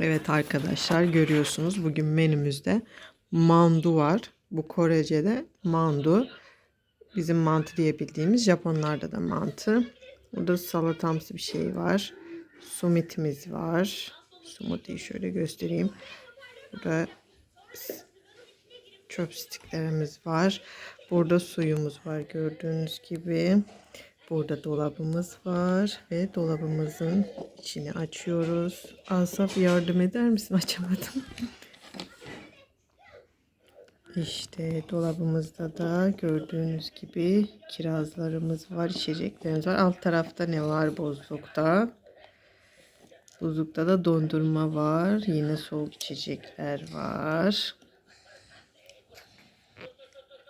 Evet arkadaşlar görüyorsunuz bugün menümüzde mandu var. Bu Korece'de mandu. Bizim mantı diye bildiğimiz Japonlarda da mantı. Burada salatamsı bir şey var. Sumitimiz var. Smoothie'yi şöyle göstereyim. Burada s- chopsticklerimiz var. Burada suyumuz var gördüğünüz gibi. Burada dolabımız var ve dolabımızın içini açıyoruz. Asaf yardım eder misin? Açamadım. İşte dolabımızda da gördüğünüz gibi kirazlarımız var, içeceklerimiz var. Alt tarafta ne var buzlukta? Buzlukta da dondurma var. Yine soğuk içecekler var.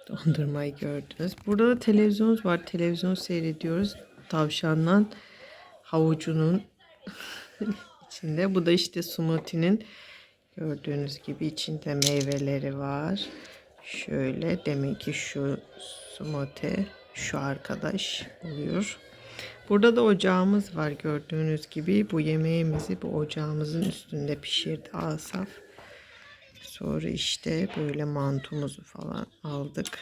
Dondurmayı gördünüz. Burada da televizyonumuz var. Televizyon seyrediyoruz. Tavşanla havucunun içinde. Bu da işte smoothie'nin gördüğünüz gibi içinde meyveleri var. Şöyle demek ki şu smoothie şu arkadaş oluyor. Burada da ocağımız var gördüğünüz gibi. Bu yemeğimizi bu ocağımızın üstünde pişirdi Asaf. Sonra işte böyle mantumuzu falan aldık.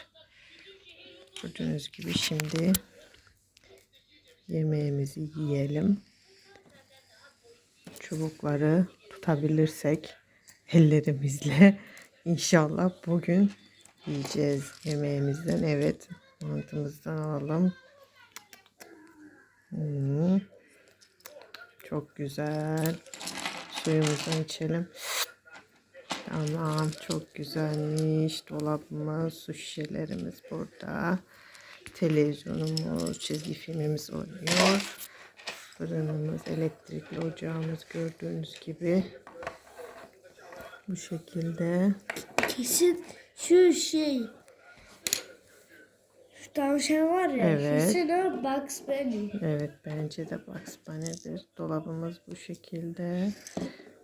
Gördüğünüz gibi şimdi yemeğimizi yiyelim. Çubukları tutabilirsek ellerimizle inşallah bugün yiyeceğiz yemeğimizden. Evet mantımızdan alalım. Hmm. Çok güzel. Suyumuzdan içelim. Tamam çok güzelmiş. Dolabımız, su şişelerimiz burada. Televizyonumuz, çizgi filmimiz oynuyor. Fırınımız, elektrikli ocağımız gördüğünüz gibi. Bu şekilde. Kesin şu şey. Şu tavşan var ya. Evet. Kesin o Bugs Bunny. Evet bence de Bugs Bunny'dir. Dolabımız bu şekilde.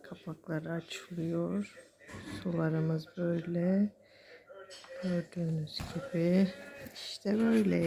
Kapakları açılıyor. Sularımız böyle. Gördüğünüz gibi. işte böyle.